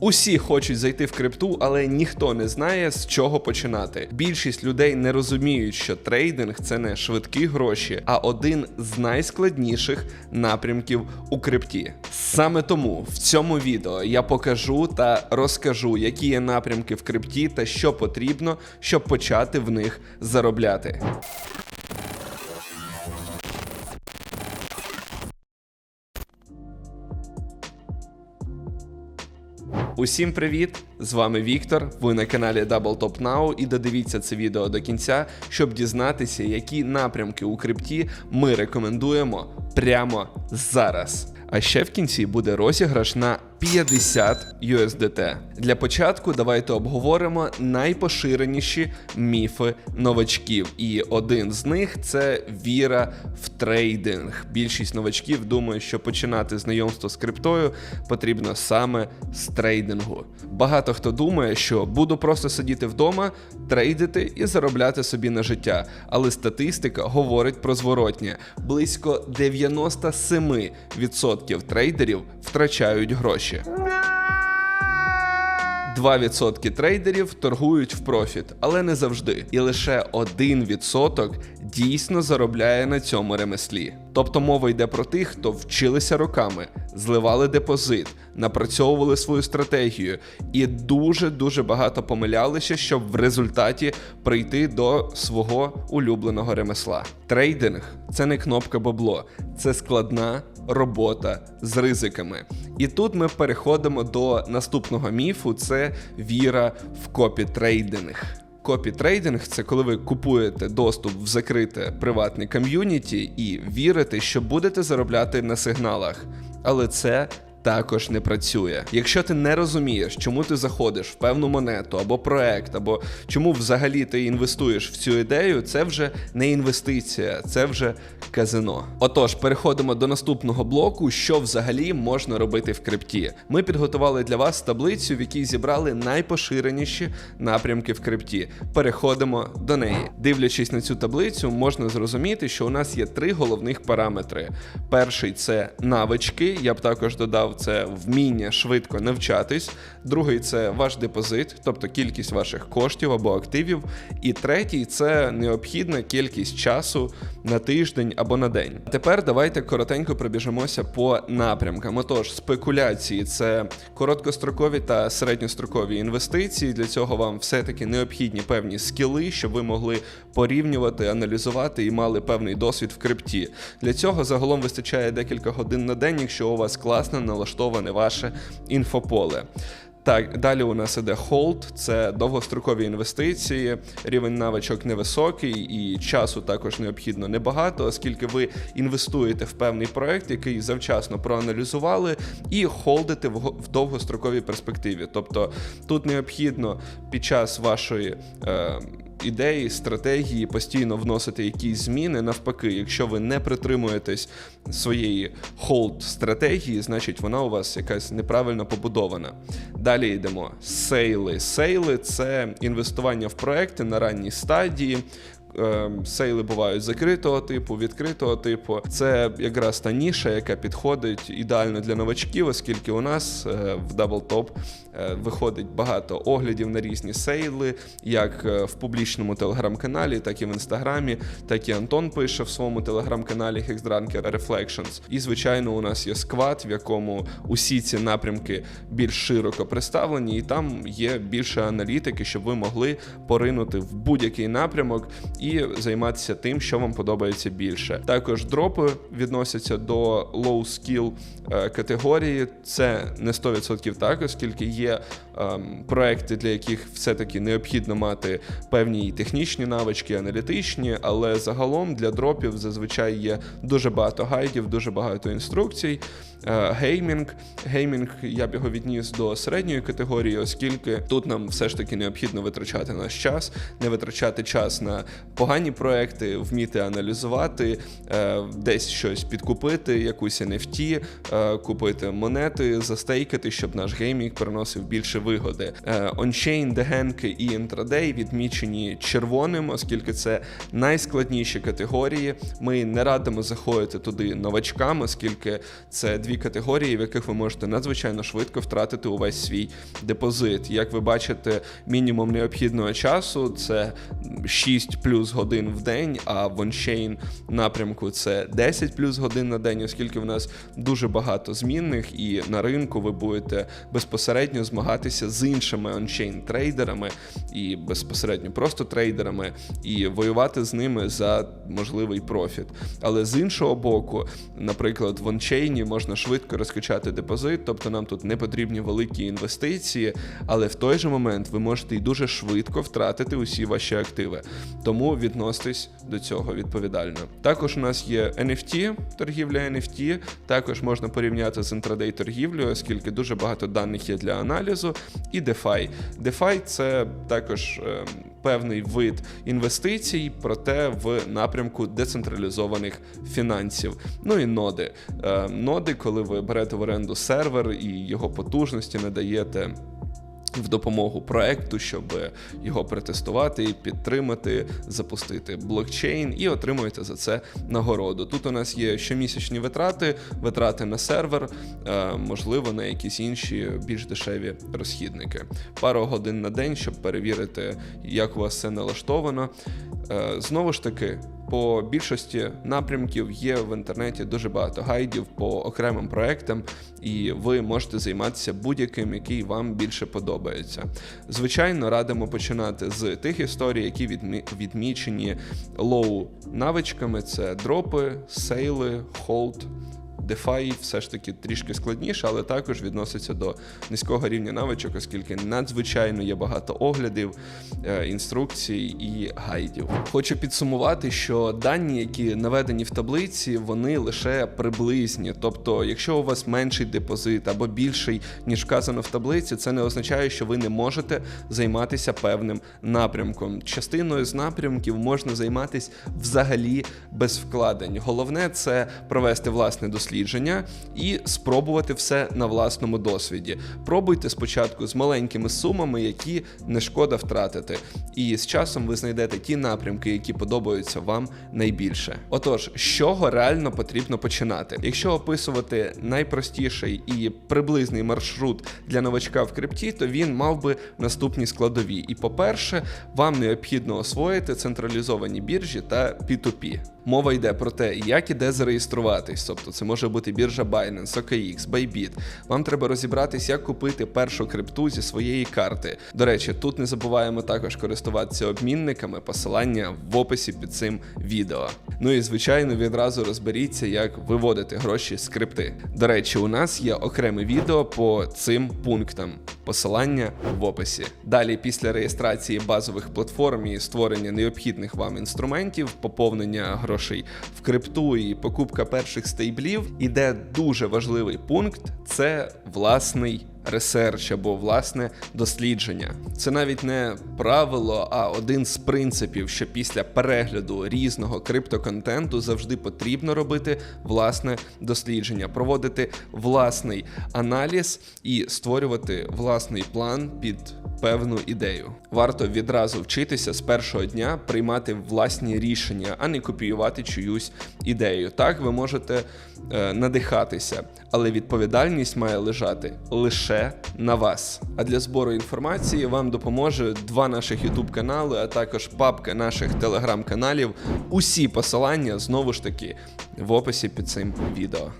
Усі хочуть зайти в крипту, але ніхто не знає з чого починати. Більшість людей не розуміють, що трейдинг це не швидкі гроші, а один з найскладніших напрямків у крипті. Саме тому в цьому відео я покажу та розкажу, які є напрямки в крипті та що потрібно, щоб почати в них заробляти. Усім привіт! З вами Віктор. Ви на каналі Double Top Now і додивіться це відео до кінця, щоб дізнатися, які напрямки у крипті ми рекомендуємо прямо зараз. А ще в кінці буде розіграш на 50 USDT. Для початку давайте обговоримо найпоширеніші міфи новачків. І один з них це віра в трейдинг. Більшість новачків думає, що починати знайомство з криптою потрібно саме з трейдингу. Багато хто думає, що буду просто сидіти вдома, трейдити і заробляти собі на життя. Але статистика говорить про зворотнє: близько 97% трейдерів втрачають гроші. 2% трейдерів торгують в профіт, але не завжди. І лише 1% дійсно заробляє на цьому ремеслі. Тобто мова йде про тих, хто вчилися роками, зливали депозит, напрацьовували свою стратегію і дуже дуже багато помилялися, щоб в результаті прийти до свого улюбленого ремесла. Трейдинг це не кнопка бабло, це складна робота з ризиками. І тут ми переходимо до наступного міфу: це віра в копітрейдинг. Копітрейдинг це коли ви купуєте доступ в закрите приватне ком'юніті і вірите, що будете заробляти на сигналах. Але це також не працює. Якщо ти не розумієш, чому ти заходиш в певну монету або проект, або чому взагалі ти інвестуєш в цю ідею, це вже не інвестиція, це вже казино. Отож, переходимо до наступного блоку, що взагалі можна робити в крипті. Ми підготували для вас таблицю, в якій зібрали найпоширеніші напрямки в крипті. Переходимо до неї. Дивлячись на цю таблицю, можна зрозуміти, що у нас є три головних параметри. Перший це навички. Я б також додав це вміння швидко навчатись. Другий це ваш депозит, тобто кількість ваших коштів або активів. І третій це необхідна кількість часу на тиждень або на день. Тепер давайте коротенько пробіжимося по напрямкам. Отож, спекуляції це короткострокові та середньострокові інвестиції. Для цього вам все-таки необхідні певні скіли, щоб ви могли порівнювати, аналізувати і мали певний досвід в крипті. Для цього загалом вистачає декілька годин на день, якщо у вас класно налаштоване ваше інфополе. Так, далі у нас іде холд, це довгострокові інвестиції, рівень навичок невисокий і часу також необхідно небагато, оскільки ви інвестуєте в певний проект, який завчасно проаналізували, і холдите в, довгостроковій перспективі. Тобто тут необхідно під час вашої. Е, ідеї, стратегії, постійно вносити якісь зміни. Навпаки, якщо ви не притримуєтесь своєї холд стратегії, значить вона у вас якась неправильно побудована. Далі йдемо. Сейли. Сейли це інвестування в проекти на ранній стадії. Ем, Сейли бувають закритого типу, відкритого типу. Це якраз та ніша, яка підходить ідеально для новачків, оскільки у нас е, в Double е, виходить багато оглядів на різні сейли, як е, в публічному телеграм-каналі, так і в інстаграмі, так і Антон пише в своєму телеграм-каналі Hexdranker Reflections. І, звичайно, у нас є сквад, в якому усі ці напрямки більш широко представлені, і там є більше аналітики, щоб ви могли поринути в будь-який напрямок і займатися тим, що вам подобається більше. Також дропи відносяться до low skill е, категорії. Це не 100% так, оскільки є ем, проекти, для яких все-таки необхідно мати певні технічні навички, аналітичні, але загалом для дропів зазвичай є дуже багато гайдів, дуже багато інструкцій. Е, Геймінг. Геймінг я б його відніс до середньої категорії, оскільки тут нам все ж таки необхідно витрачати наш час, не витрачати час на погані проекти, вміти аналізувати, е, десь щось підкупити, якусь NFT, е, купити монети, застейкати, щоб наш геймінг приносив більше вигоди. Ончейн, дегенки і інтрадей відмічені червоним, оскільки це найскладніші категорії. Ми не радимо заходити туди новачкам, оскільки це дві дві категорії, в яких ви можете надзвичайно швидко втратити увесь свій депозит. Як ви бачите, мінімум необхідного часу це 6 плюс годин в день, а в ончейн напрямку це 10 плюс годин на день, оскільки в нас дуже багато змінних, і на ринку ви будете безпосередньо змагатися з іншими ончейн трейдерами і безпосередньо просто трейдерами, і воювати з ними за можливий профіт. Але з іншого боку, наприклад, в ончейні можна швидко розкачати депозит, тобто нам тут не потрібні великі інвестиції, але в той же момент ви можете і дуже швидко втратити усі ваші активи. Тому відноситесь до цього відповідально. Також у нас є NFT, торгівля NFT, також можна порівняти з інтрадей торгівлею, оскільки дуже багато даних є для аналізу, і DeFi. DeFi – це також е, певний вид інвестицій, проте в напрямку децентралізованих фінансів. Ну і ноди. Е, ноди, коли ви берете в оренду сервер і його потужності надаєте в допомогу проекту, щоб його протестувати, підтримати, запустити блокчейн і отримуєте за це нагороду. Тут у нас є щомісячні витрати, витрати на сервер, е, можливо, на якісь інші більш дешеві розхідники. Пару годин на день, щоб перевірити, як у вас все налаштовано. Е, Знову ж таки, по більшості напрямків є в інтернеті дуже багато гайдів по окремим проектам, і ви можете займатися будь-яким, який вам більше подобається. Звичайно, радимо починати з тих історій, які відмі- відмічені лоу навичками: це дропи, сейли, холд. DeFi все ж таки трішки складніше, але також відноситься до низького рівня навичок, оскільки надзвичайно є багато оглядів, е, інструкцій і гайдів. Хочу підсумувати, що дані, які наведені в таблиці, вони лише приблизні. Тобто, якщо у вас менший депозит або більший, ніж вказано в таблиці, це не означає, що ви не можете займатися певним напрямком. Частиною з напрямків можна займатися взагалі без вкладень. Головне це провести власне дослідження і спробувати все на власному досвіді. Пробуйте спочатку з маленькими сумами, які не шкода втратити. І з часом ви знайдете ті напрямки, які подобаються вам найбільше. Отож, з чого реально потрібно починати? Якщо описувати найпростіший і приблизний маршрут для новачка в крипті, то він мав би наступні складові. І по-перше, вам необхідно освоїти централізовані біржі та P2P. Мова йде про те, як і де зареєструватись, тобто це може бути біржа Binance, OKX, Bybit. Вам треба розібратись, як купити першу крипту зі своєї карти. До речі, тут не забуваємо також користуватися обмінниками, посилання в описі під цим відео. Ну і звичайно, відразу розберіться, як виводити гроші з крипти. До речі, у нас є окреме відео по цим пунктам. Посилання в описі. Далі, після реєстрації базових платформ і створення необхідних вам інструментів, поповнення грошей в крипту і покупка перших стейблів, іде дуже важливий пункт це власний ресерч або власне дослідження. Це навіть не правило, а один з принципів, що після перегляду різного криптоконтенту завжди потрібно робити власне дослідження, проводити власний аналіз і створювати власний план під певну ідею. Варто відразу вчитися з першого дня приймати власні рішення, а не копіювати чиюсь ідею. Так ви можете е, надихатися, але відповідальність має лежати лише на вас. А для збору інформації вам допоможе два наших youtube канали, а також папка наших телеграм-каналів. Усі посилання знову ж таки в описі під цим відео.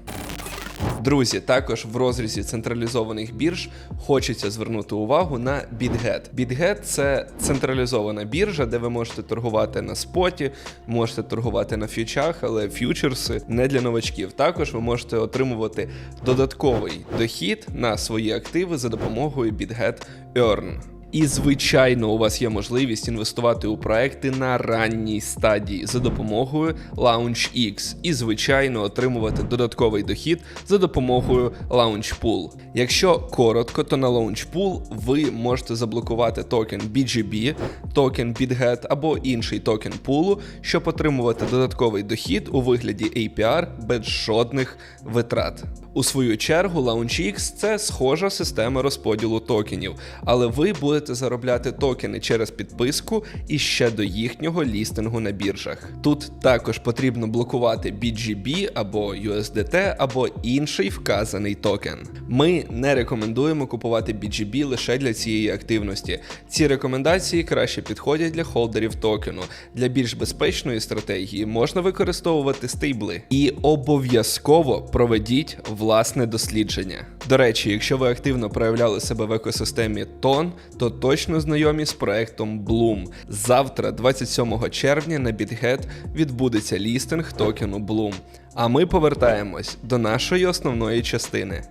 Друзі, також в розрізі централізованих бірж хочеться звернути увагу на BitGet. BitGet – це централізована біржа, де ви можете торгувати на споті, можете торгувати на фьючах, але фьючерси не для новачків. Також ви можете отримувати додатковий дохід на свої активи за допомогою BitGet Earn. І, звичайно, у вас є можливість інвестувати у проекти на ранній стадії за допомогою LaunchX. І, звичайно, отримувати додатковий дохід за допомогою LaunchPool. Якщо коротко, то на LaunchPool ви можете заблокувати токен BGB, токен BitGet або інший токен пулу, щоб отримувати додатковий дохід у вигляді APR без жодних витрат. У свою чергу LaunchX – це схожа система розподілу токенів, але ви будете будете заробляти токени через підписку і ще до їхнього лістингу на біржах. Тут також потрібно блокувати BGB або USDT або інший вказаний токен. Ми не рекомендуємо купувати BGB лише для цієї активності. Ці рекомендації краще підходять для холдерів токену. Для більш безпечної стратегії можна використовувати стейбли. І обов'язково проведіть власне дослідження. До речі, якщо ви активно проявляли себе в екосистемі Тон, то точно знайомі з проектом Bloom. Завтра, 27 червня, на BitHead відбудеться лістинг токену Bloom. А ми повертаємось до нашої основної частини.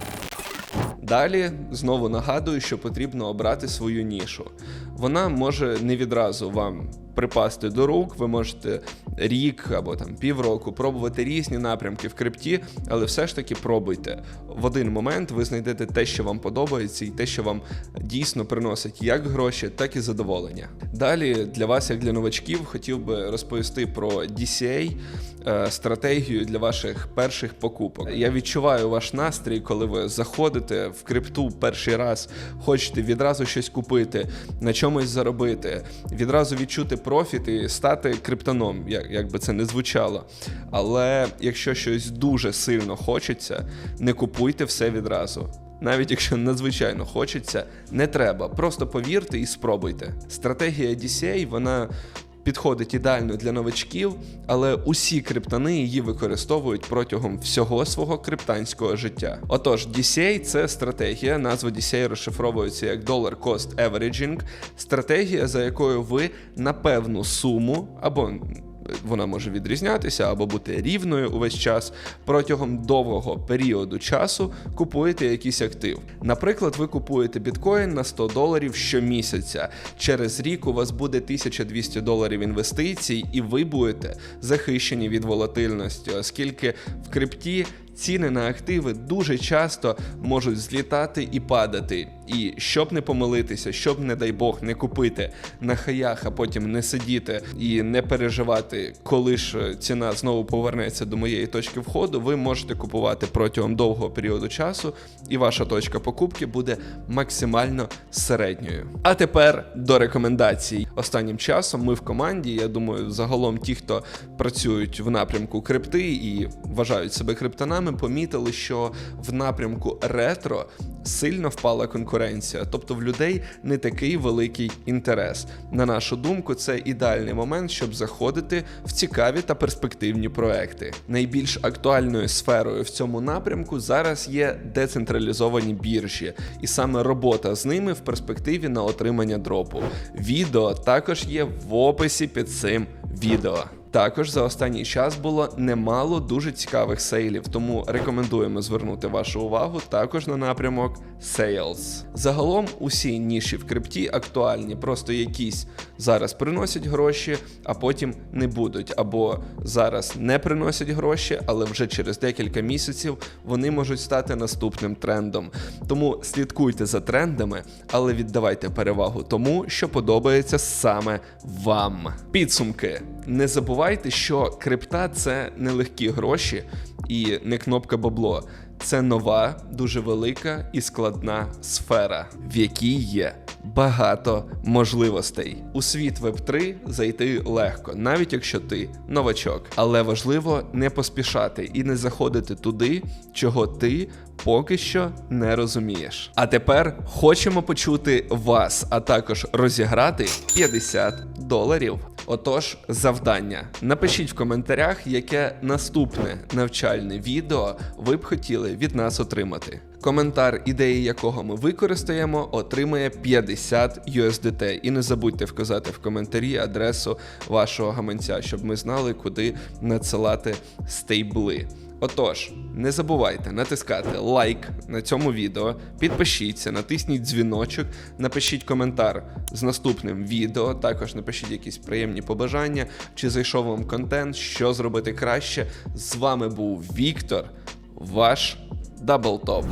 Далі знову нагадую, що потрібно обрати свою нішу. Вона може не відразу вам припасти до рук. Ви можете рік або там півроку пробувати різні напрямки в крипті, але все ж таки пробуйте. В один момент ви знайдете те, що вам подобається, і те, що вам дійсно приносить як гроші, так і задоволення. Далі для вас, як для новачків, хотів би розповісти про DCA, е, стратегію для ваших перших покупок. Я відчуваю ваш настрій, коли ви заходите в крипту перший раз, хочете відразу щось купити, на чомусь заробити, відразу відчути профіт і стати криптоном, як, як би це не звучало. Але якщо щось дуже сильно хочеться, не купуйте все відразу. Навіть якщо надзвичайно хочеться, не треба. Просто повірте і спробуйте. Стратегія DCA, вона підходить ідеально для новачків, але усі криптани її використовують протягом всього свого криптанського життя. Отож, DCA – це стратегія. Назва DCA розшифровується як Dollar Cost Averaging, стратегія, за якою ви на певну суму або вона може відрізнятися або бути рівною увесь час. Протягом довгого періоду часу купуєте якийсь актив. Наприклад, ви купуєте біткоін на 100 доларів щомісяця. Через рік у вас буде 1200 доларів інвестицій, і ви будете захищені від волатильності, оскільки в крипті. Ціни на активи дуже часто можуть злітати і падати. І щоб не помилитися, щоб, не дай Бог, не купити на хаях, а потім не сидіти і не переживати, коли ж ціна знову повернеться до моєї точки входу, ви можете купувати протягом довгого періоду часу, і ваша точка покупки буде максимально середньою. А тепер до рекомендацій. Останнім часом ми в команді. Я думаю, загалом ті, хто працюють в напрямку крипти і вважають себе криптонами, помітили, що в напрямку ретро сильно впала конкуренція, тобто в людей не такий великий інтерес. На нашу думку, це ідеальний момент, щоб заходити в цікаві та перспективні проекти. Найбільш актуальною сферою в цьому напрямку зараз є децентралізовані біржі, і саме робота з ними в перспективі на отримання дропу. Відео також є в описі під цим відео. Також за останній час було немало дуже цікавих сейлів, тому рекомендуємо звернути вашу увагу також на напрямок Sales. Загалом усі ніші в крипті актуальні, просто якісь зараз приносять гроші, а потім не будуть, або зараз не приносять гроші, але вже через декілька місяців вони можуть стати наступним трендом. Тому слідкуйте за трендами, але віддавайте перевагу тому, що подобається саме вам. Підсумки. Не забувайте, що крипта це не легкі гроші і не кнопка бабло. Це нова, дуже велика і складна сфера, в якій є багато можливостей. У світ Web3 зайти легко, навіть якщо ти новачок. Але важливо не поспішати і не заходити туди, чого ти поки що не розумієш. А тепер хочемо почути вас, а також розіграти 50 доларів. Отож, завдання. Напишіть в коментарях, яке наступне навчальне відео ви б хотіли від нас отримати. Коментар, ідеї якого ми використаємо, отримає 50 USDT. І не забудьте вказати в коментарі адресу вашого гаманця, щоб ми знали, куди надсилати стейбли. Отож, не забувайте натискати лайк на цьому відео, підпишіться, натисніть дзвіночок, напишіть коментар з наступним відео. Також напишіть якісь приємні побажання, чи зайшов вам контент, що зробити краще. З вами був Віктор, ваш Даблтоп.